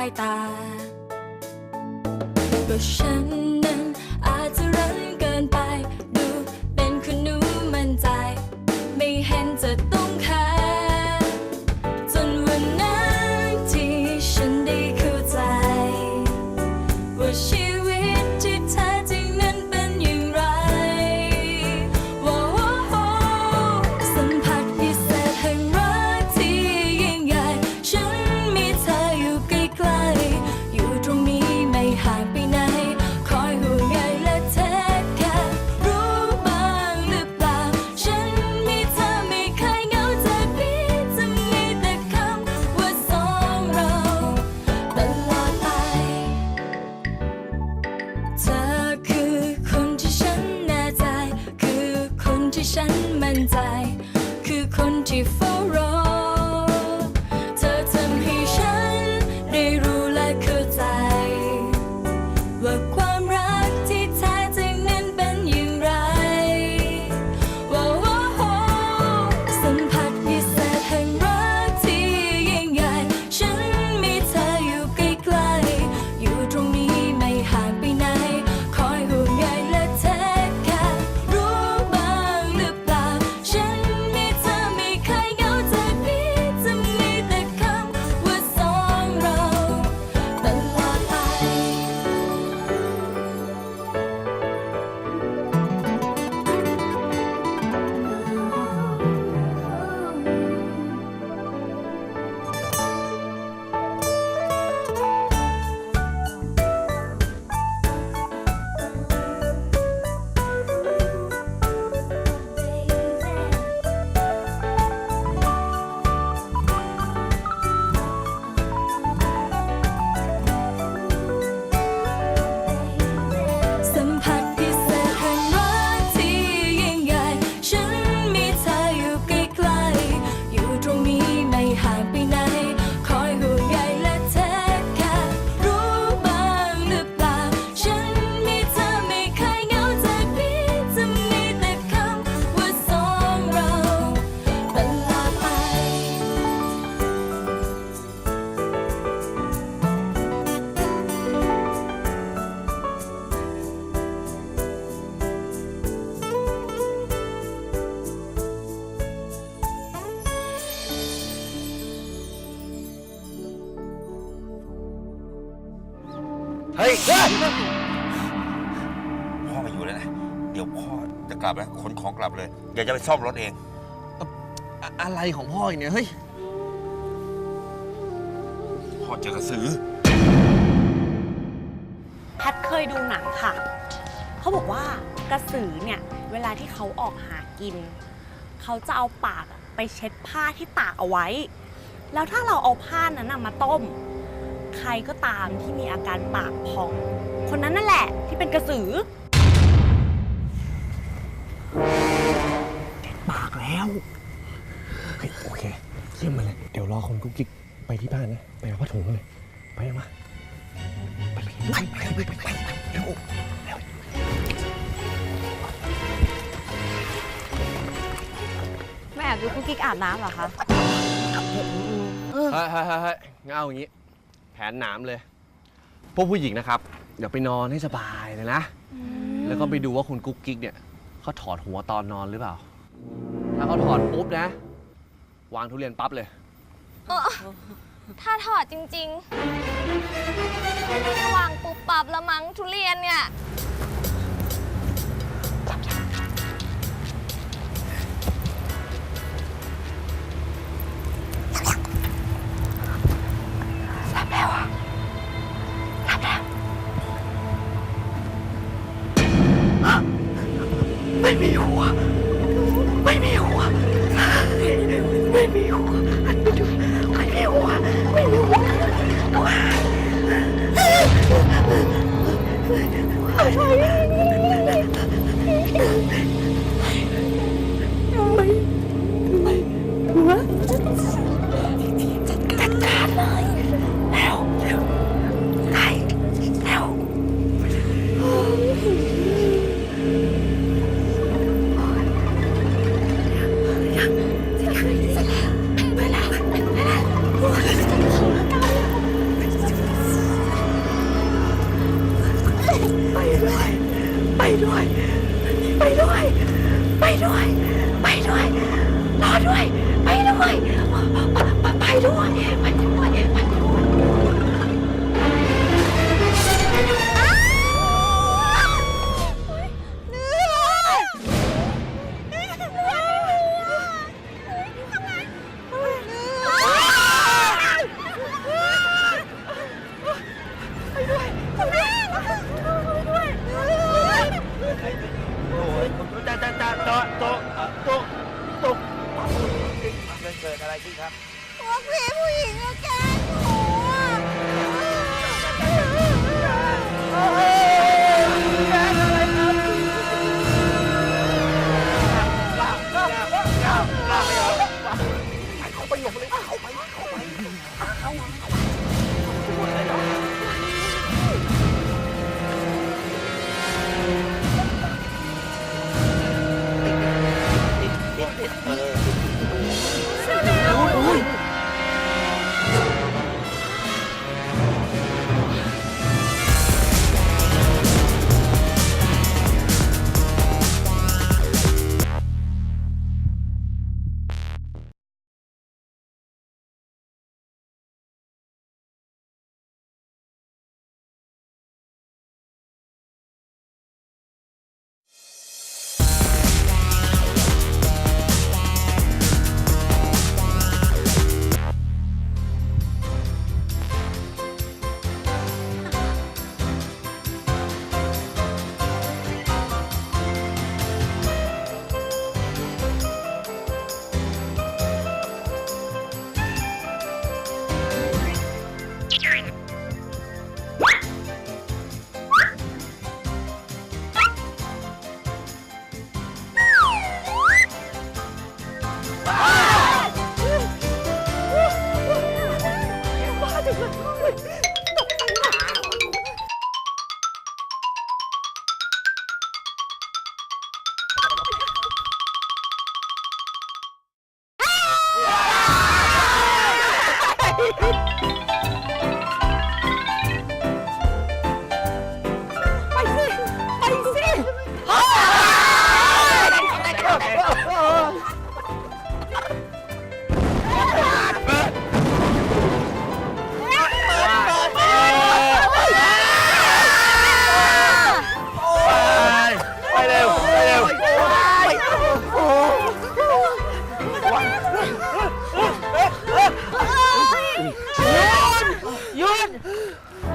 ใน คือ เฮ้ยพ่อไมาอยู่แล้วนะ เดี๋ยวพ่อจะกลับแล้วขนของกลับเลย เดี๋ยวจะไปซ่อมรถเอง อะอะไรของพ่ออีกเนี่ยเฮ้ย พ่อเจอกระสือ แพทเคยดูหนังค่ะ เขาบอกว่ากระสือเนี่ย เวลาที่เขาออกหากิน เขาจะเอาปากอะไปเช็ดผ้าที่ตากเอาไว้ แล้วถ้าเราเอาผ้านั้นนะมาต้ม ใครก็ตามที่มีอาการปากพอง คนนั้นนั่นแหละที่เป็นกระสือ ปากแล้วเฮ้ยโอเคเยี่ยมมาเลย เดี๋ยวรอคนกุ๊กกิ๊กไปที่บ้านนะ ไปเอาผ้าถุงเลย ไปเลยมาไปเลยไปไปไปไปไปเร็วเร็วไม่แอบดูคุกกิ๊กอาบน้ำเหรอคะ เฮ้ยเฮ้ยเฮ้ยเฮ้ยงั้นเอาอย่างนี้ นหนามเลย พวกผู้หญิงนะครับเดี๋ยวไปนอนให้สบายเลยนะ แล้วก็ไปดูว่าคุณกุ๊กกิ๊กเนี่ยเขาถอดหัวตอนนอนหรือเปล่า ถ้าเขาถอดปุ๊บนะ วางทุเรียนปั๊บเลยถ้าถอดจริงๆระหว่างปุบปับละมังทุเรียนเนี่ย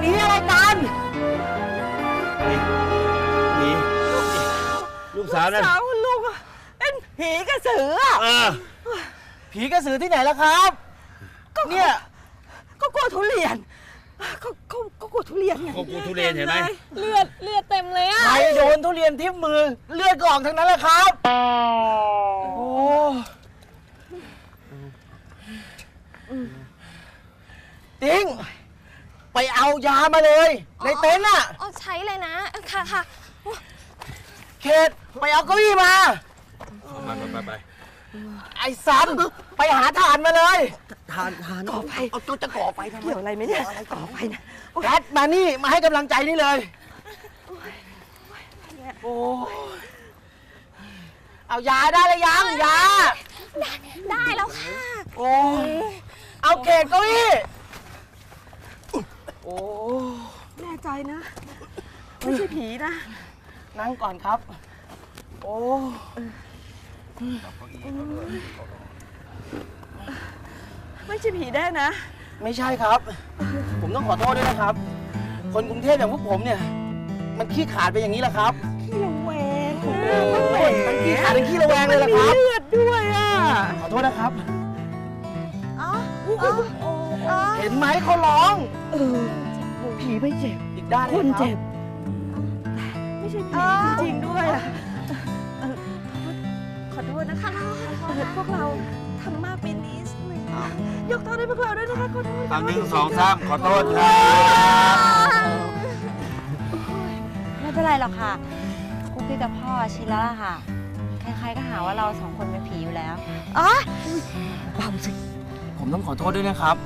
หนีอะไรกันหนีลูกสาวนั่น สาวคุณลุงอะเป็นผีกระสืออะเออ ผีกระสือที่ไหนล่ะครับเนี่ย ก็กลัวทุเรียนก็ก็ก็กลัวทุเรียนไงพวกกูทุเรียนเห็นไหม เลือดเลือดเต็มเลยอะใครโดนทุเรียนทิ่มมือ เลือดก็ออกทั้งนั้นแหละครับ โอ้ติ้ง ไปเอายามาเลย ในเต็นท์น่ะเอาใช้เลยนะ ค่ะค่ะเขตไปเอาเก้าอี้มา ไปไปไปไอ้สันไปหาฐานมาเลยก่อไฟเอาตัวจะก่อไฟทำไมเกี่ยวอะไรไหมเนี่ยก่อไฟนะแคทมานี่มาให้กำลังใจนี่เลยโอ้เอายาได้เลยยังยาได้แล้วค่ะโอ้เอาเขตเก้าอี้ โอ้แน่ใจนะ ไม่ใช่ผีนะ นั่งก่อนครับ โอ้ไม่ใช่ผีแน่นะ ไม่ใช่ครับ ผมต้องขอโทษด้วยนะครับ คนกรุงเทพอย่างพวกผมเนี่ย มันขี้ขลาดไปอย่างนี้แหละครับ ขี้ระแวงโอ้ยทั้งขี้ขลาดทั้งขี้ระแวงเลยละครับมีเลือดด้วยอะ ขอโทษนะครับอ๋ออ๋ออ๋อ เห็นไหมเขาร้องเออผีไม่เจ็บอีกด้านหคงนรับเจ็บช่ผีจริงๆด้วยอะเอ่อขอโทษนะคะเอ่อพวกเราทำมากไปนิดหนึงยกโทษให้พวกเราด้วยนะคะขอโทษเอาหนึ่งสองสามขอโทษครับไม่เป็นไรหรอกค่ะกุ๊กกิ๊กกับพ่อชินแล้วล่ะค่ะใครๆก็หาว่าเราสองคนเป็นผีอยู่แล้วผมต้องขอโทษด้วยนะครับ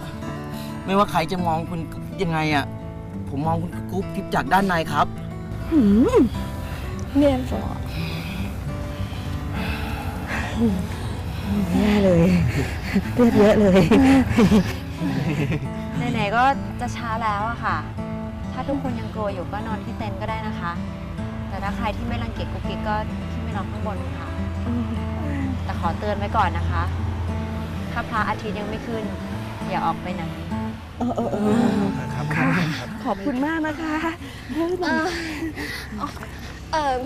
ไม่ว่าใครจะมองคุณกุ๊บยังไงอะผมมองคุณกุ๊บกิ๊บจากด้านในครับเนียนสอแย่เลยเลือดเยอะเลยไหนๆก็จะช้าแล้วอะค่ะ ถ้าทุกคนยังกลัวอยู่ก็นอนที่เต็นท์ก็ได้นะคะ แต่ถ้าใครที่ไม่รังเกียจกุ๊กกิ๊กก็ขึ้นไปนอนข้างบนค่ะแต่ขอเตือนไว้ก่อนนะคะ ถ้าพระอาทิตย์ยังไม่ขึ้น อย่าออกไปไหนเออเออเออค่ะขอบคุณมากนะคะเออ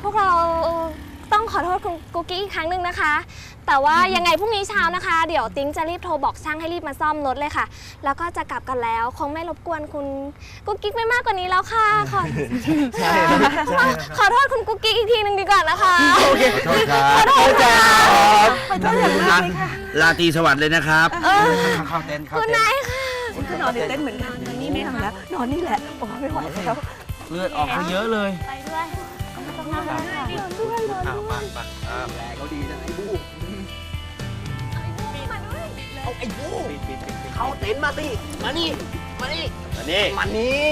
พวกเราต้องขอโทษคุณกุ๊กกี้อีกครั้งหนึ่งนะคะ แต่ว่ายังไงพรุ่งนี้เช้านะคะ เดี๋ยวติ้งจะรีบโทรบอกช่างให้รีบมาซ่อมรถเลยค่ะ แล้วก็จะกลับกันแล้ว คงไม่รบกวนคุณกุ๊กกิ๊กไม่มากกว่านี้แล้วค่ะ ขอขอโทษคุณกุ๊กกิ๊กอีกทีหนึ่งดีกว่านะคะขอโทษคขอโทษครับขอโทษอย่างมากเลยค่ะลาตรีสวัสดิ์เลยนะครับเข้าเต็นเข้าคุณเต็นนายค่ะก็นอนในเต็นเหมือนกันนี่ไม่เอาแล้วนอนนี่แหละโอ้ไม่ไหวแล้วเลือดออกเยอะเลยไปด้วยอ้วมามาอ้าวแรงเขาดีนะ เอาไอ้บูปิดปิดปิดปิดเข้าเต็นท์มาสิ มานี่ มานี่อันนี้มานี่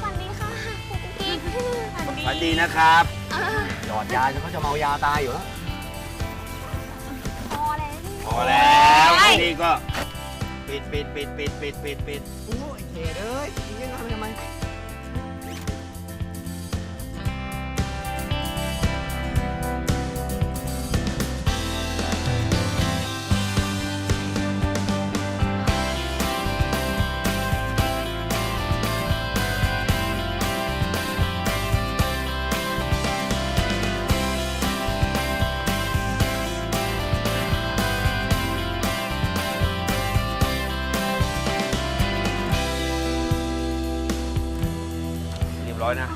สวัสดีค่ะคุณกุ๊กกิ๊กสวัสดีสวัสดีนะครับหยอดยาจนเขาจะเมายาตายอยู่แล้วพอแล้วพอแล้วทีนี้ก็ ปิดปิดปิดปิดปิดปิดปิดโอ้ยเขตเอ้ยยิงยังไงทำไม อยนะ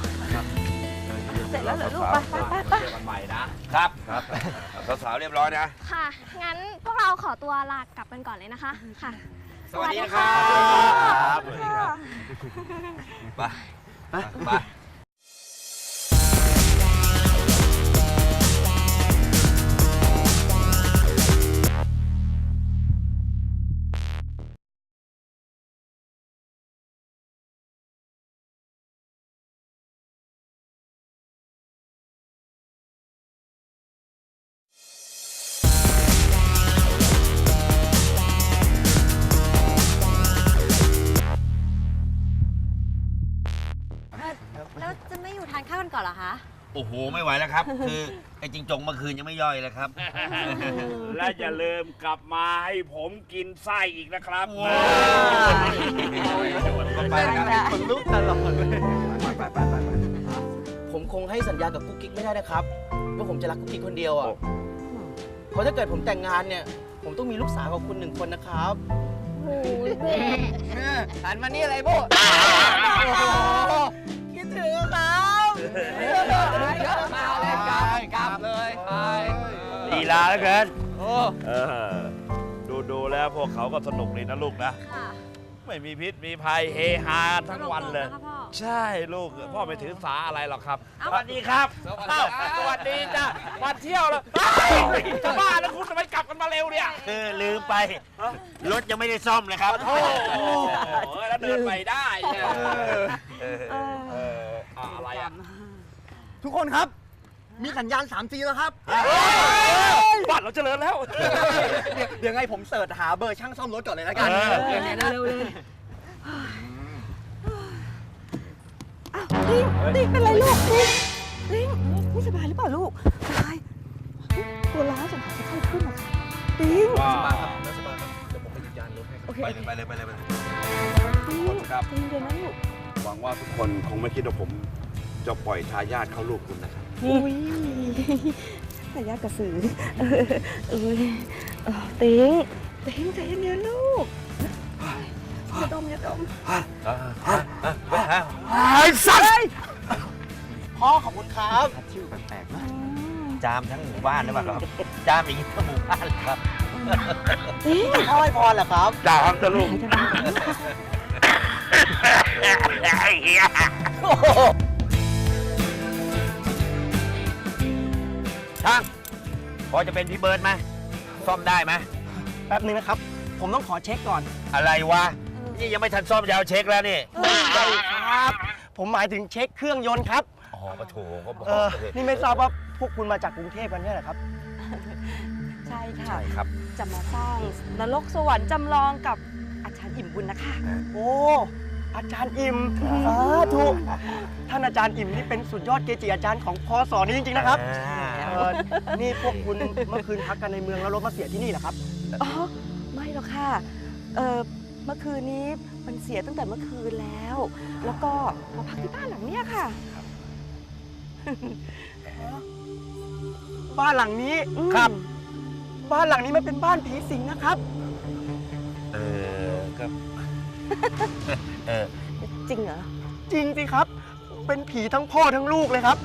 เสร็จแล้วเหรอลูกไปไปไปไปเจอกันใหม่นะครับครับสาวๆเรียบร้อยนะ ค่ะ งั้นพวกเราขอตัวลากลับกันก่อนเลยนะคะค่ะ สวัสดีนะครับสวัสดีครับไปไป เหรอคะ โอ้โห ไม่ไหวแล้วครับ คือไอ้จิงจงเมื่อคืนยังไม่ย่อยเลยครับ และอย่าลืมกลับมาให้ผมกินไส้อีกนะครับไปครับคนลุกตลอดเลยผมคงให้สัญญากับกุ๊กกิ๊กไม่ได้นะครับว่าผมจะรักกุ๊กกิ๊กคนเดียวอะเพราะถ้าเกิดผมแต่งงานเนี่ย ผมต้องมีลูกสาวกับคุณหนึ่งคนนะครับหันมานี่อะไรโบคิดถึงครับ มาเลยกลับกลับเลยไปดีลาแล้วเกินโอ้เออดูดูแล้วพวกเขาก็สนุกดีนะลูกนะไม่มีพิษมีภัยเฮฮาทั้งวันเลย ใช่ลูกพ่อไม่ถือสาอะไรหรอกครับ สวัสดีครับสวัสดีจ้ะมาเที่ยวแล้วเฮ้ยจะบ้าแล้วคุณทำไมกลับกันมาเร็วเนี่ยคือลืมไป รถยังไม่ได้ซ่อมเลยครับ โอ้โหแล้วเดินไปได้เนี่ยเอออะไรอะ ทุกคนครับ มีสัญญาณ 3G แล้วครับ บัตรเราเจริญแล้ว เดี๋ยวเดี๋ยวไงผมเสิร์ชหาเบอร์ช่างซ่อมรถก่อนเลยแล้วกัน เออ เร็วๆเลยอ้าวลิงลิงเป็นไรลูกลิงลิงไม่สบายหรือเปล่าลูกตายตัวร้ายสงสัยจะเข้าขึ้นนะคะลิงสบายครับแล้วสบายครับเดี๋ยวผมไปยืนยันรถให้ครับโอเคไปเลยไปเลยไปเลยไปเลยลิงครับใจเย็นๆนะลูก หวังว่าทุกคนคงไม่คิดว่าผม จะปล่อยทายาทเข้าลูกคุณนะครับ อุ้ยแต่ยากกระสือเออเอ้ยเออติงติงใจเย็นๆลูกอย่าดมอย่าดมอ่าไอ้สัตว์พ่อขอบคุณครับชื่อแปลกๆนะจามทั้งหมู่บ้านหรือเปล่าครับ จามอย่างนี้ทั้งหมู่บ้านเลยครับพ่อให้พรเหรอครับ จามจะลูก ช่าง พอจะเป็นพี่เบิร์ดไหมซ่อมได้ไหมแป๊บนึงนะครับ ผมต้องขอเช็คก่อน อะไรวะ นี่ยังไม่ทันซ่อมยาวเช็คแล้วนี่ไม่ใช่ครับ ผมหมายถึงเช็คเครื่องยนต์ครับ อ๋อปะโถก็บอกเออเลยนี่ไม่ทราบว่าพวกคุณมาจากกรุงเทพกันเนี่ยเหรอครับ ใช่ค่ะ ใช่ครับ จะมาสร้างนรกสวรรค์จำลองกับอาจารย์อิ่มบุญนะคะ โอ้อาจารย์อิ่มสาธุท่านอาจารย์อิ่มนี่เป็นสุดยอดเกจิอาจารย์ของพศนี้จริงๆนะครับอ่า เออนี่พวกคุณเมื่อคืนพักกันในเมืองแล้วรถมาเสียที่นี่เหรอครับ อ๋อ ไม่หรอกค่ะ เออเมื่อคืนนี้มันเสียตั้งแต่เมื่อคืนแล้ว แล้วก็มาพักที่บ้านหลังเนี้ยค่ะ บ้านหลังนี้อืมครับ บ้านหลังนี้มันเป็นบ้านผีสิงนะครับ เออครับเออจริงเหรอ จริงสิครับ เป็นผีทั้งพ่อทั้งลูกเลยครับ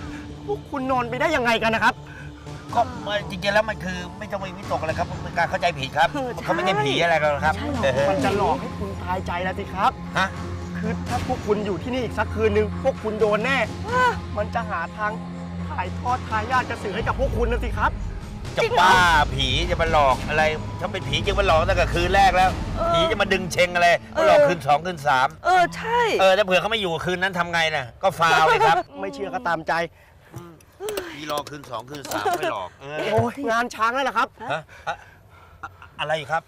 พวกคุณนอนไปได้ยังไงกันนะครับ ก็มันจริงๆแล้วมันคือไม่ต้องไปวิตกอะไรครับมันเป็นการเข้าใจผิดครับเออเขาไม่ใช่ใช่ผีอะไรกันหรอกครับใช่หรอเออมันจะหลอกให้คุณทายใจแล้วสิครับ ฮะคือถ้าพวกคุณอยู่ที่นี่อีกสักคืนนึงพวกคุณโดนแน่ มันจะหาทางถ่ายทอดทายาทกระสือให้กับพวกคุณนะสิครับ จะบ้าผีจะมาหลอกอะไรถ้าเป็นผีจะมาหลอกตั้งแต่คืนแรกแล้ว ผีจะมาดึงเชงอะไรมาหลอกคืนสองคืนสามเออใช่ เออถ้าเผื่อเขาไม่อยู่คืนนั้นทำไงน่ะก็ฟาวเลยครับ ไม่เชื่อก็ตามใจ ผีหลอกคืนสองคืนสามไม่หลอกเออโอ้ยงานช้างแล้วล่ะครับ ฮะอะอะอะไรครับ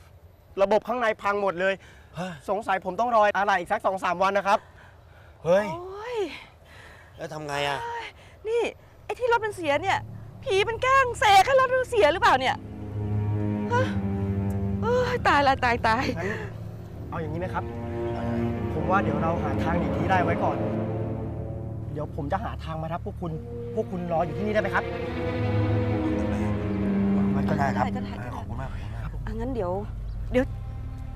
ระบบข้างในพังหมดเลยเฮ้ยสงสัยผมต้องรออะไรอีกสักสองสามวันนะครับ เฮ้ย โอ้ย แล้วทำไงอะ นี่ไอ้ที่รถมันเสียเนี่ย ผีมันแกล้งเสกให้รถมันเสียหรือเปล่าเนี่ย ฮะเอ้ยตายละตายตาย งั้นเอาอย่างนี้ไหมครับ ผมว่าเดี๋ยวเราหาทางหนีที่ได้ไว้ก่อน เดี๋ยวผมจะหาทางมารับพวกคุณ พวกคุณรออยู่ที่นี่ได้ไหมครับมันก็ได้ครับก็ได้ก็ได้เออขอบคุณมากขอบคุณมากอะงั้นเดี๋ยว เดี๋ยว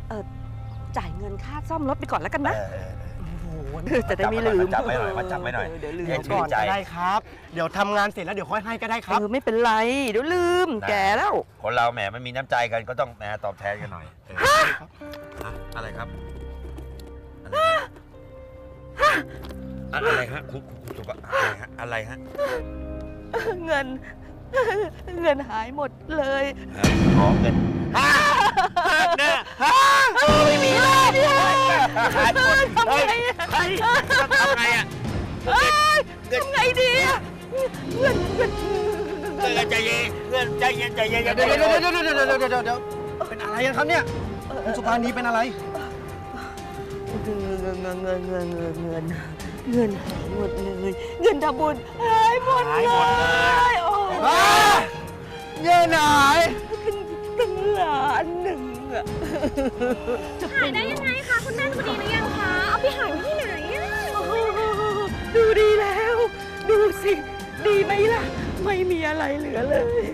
เออจ่ายเงินค่าซ่อมรถไปก่อนแล้วกันนะ เออเออโอ้โหจะได้ไม่ลืมจับไว้หน่อยมาจับไว้หน่อย เดี๋ยวลืมเดี๋ยวก่อนใจก็ได้ครับ เดี๋ยวทำงานเสร็จแล้วเดี๋ยวค่อยให้ก็ได้คเอรับอไม่เป็นไร เดี๋ยวลืมได้แก่แล้ว คนเราแหมมันมีน้ำใจกันก็ต้องแหมตอบแทนกันหน่อยเออฮะอะไรครับอะไรฮะ อะไรฮะคุณคุณตุ๊กอะไรฮะอะไรฮะเงิน เงินหายหมดเลยขอเงินฮะเนี่ยฮะไม่มีเลยหายหมดเฮ้ยเฮ้ยทำไงอะเงินไงดีเงินเงินเงินใจเย็นเงินใจเย็นใจเย็นเดี๋ยวเดี๋ยวเดี๋ยวเดี๋ยวเดี๋ป็นอะไรกันครับเนี่ยสุภานีเป็นอะไร เงินเงินเงินเงินเงินเงินเงินหายหมดเลยเงินทำบุญหายหมดเลยโอ้ยเงินหายตั้งล้านหนึ่งอะหายได้ยังไงคะคุณแม่คุณดีหรือยังคะเอาไปหายไว้ที่ไหนอะดูดีแล้ว ดูสิดีไหมล่ะ ไม่มีอะไรเหลือเลย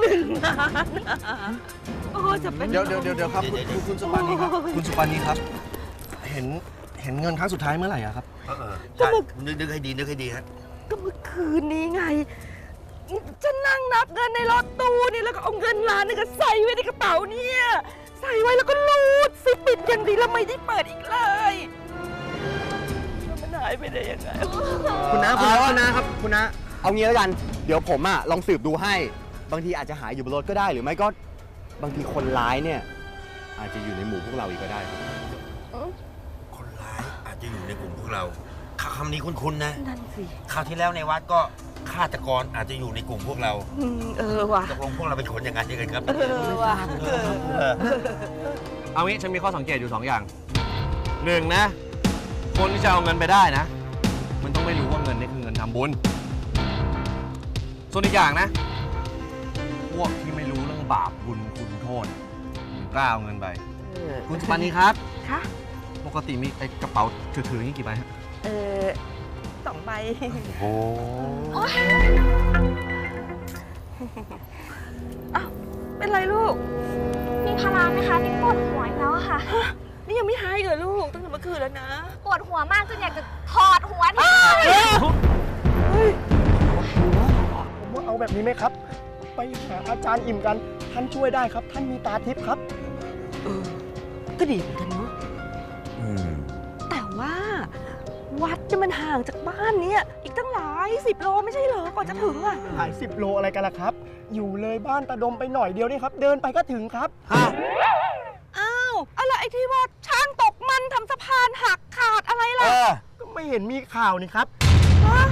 หนึ่งล้าเนเดี๋ยวเดี๋ยวเดี๋ยวครับคุณสุปานีครับคุณสุปานีครับ เห็นเห็นเงินครั้งสุดท้ายเมื่อไหร่อะครับ เออเออใช่นึกนึกให้ดีนึกให้ดีฮะก็เมื่อคืนนี้ไง ฉันนั่งนับเงินในรถตู้นี่แล้วก็เอาเงินล้านนึงก็ใส่ไว้ในกระเป๋าเนี่ยใส่ไว้แล้วก็รูดซิปปิดอย่างดีแล้วไม่ได้เปิดอีกเลยแล้วมันหายไปได้ยังไงคุณน้าคุณน้าคุณน้าครับคุณน้าเอางี้แล้วกัน เดี๋ยวผมอะลองสืบดูให้ บางทีอาจจะหายอยู่บนรถก็ได้หรือไม่ก็ บางทีคนร้ายเนี่ย อาจจะอยู่ในหมู่พวกเราอีกก็ได้ครับคนร้าย อาจจะอยู่ในกลุ่มพวกเราคำนี้คุ้นๆนะนั่นสิคราวที่แล้วในวัดก็ฆาตกรอาจจะอยู่ในกลุ่มพวกเราอืมเออว่ะ ตกลงพวกเราเป็นคนอย่างนั้นยังไงครับเออว่ะเออเออเอางี้ฉันมีข้อสังเกตอยู่สองอย่างหนึ่งนะ คนที่จะเอาเงินไปได้นะ มันต้องไม่รู้ว่าเงินนี่คือเงินทำบุญ ส่วนอีกอย่างนะ พวกที่ไม่รู้เรื่องบาปบุญคุณโทษกล้าเอาเงินไป คุณสุปานีครับ คะ ปกติมีไอ้กระเป๋าถือๆอย่างนี้กี่ใบฮะเออสองใบ โอ้อ้าวเป็นไรลูก มีพาราไหมคะติ๊กปวดหัวอีกแล้วอะค่ะ นี่ยังไม่หายเหรอลูก ตั้งแต่เมื่อคืนแล้วนะ ปวดหัวมากจนอยากจะถอดหัวทิ้งเลยผมว่าเอาแบบนี้ไหมครับ ไปหาอาจารย์อิ่มกัน ท่านช่วยได้ครับ ท่านมีตาทิพย์ครับเออก็ดีเหมือนกัน วัดเนี่ยมันห่างจากบ้านเนี่ยอีกตั้งหลายสิบโลไม่ใช่เหรอก่อนจะถึงอะหลายสิบโลอะไรกันล่ะครับ อยู่เลยบ้านตาดมไปหน่อยเดียวนี่ครับ เดินไปก็ถึงครับอ้าวอะไรไอ้ที่ว่าช่างตกมันทำสะพานหักขาดอะไรเอล่ะอก็ไม่เห็นมีข่าวนี่ครับฮะ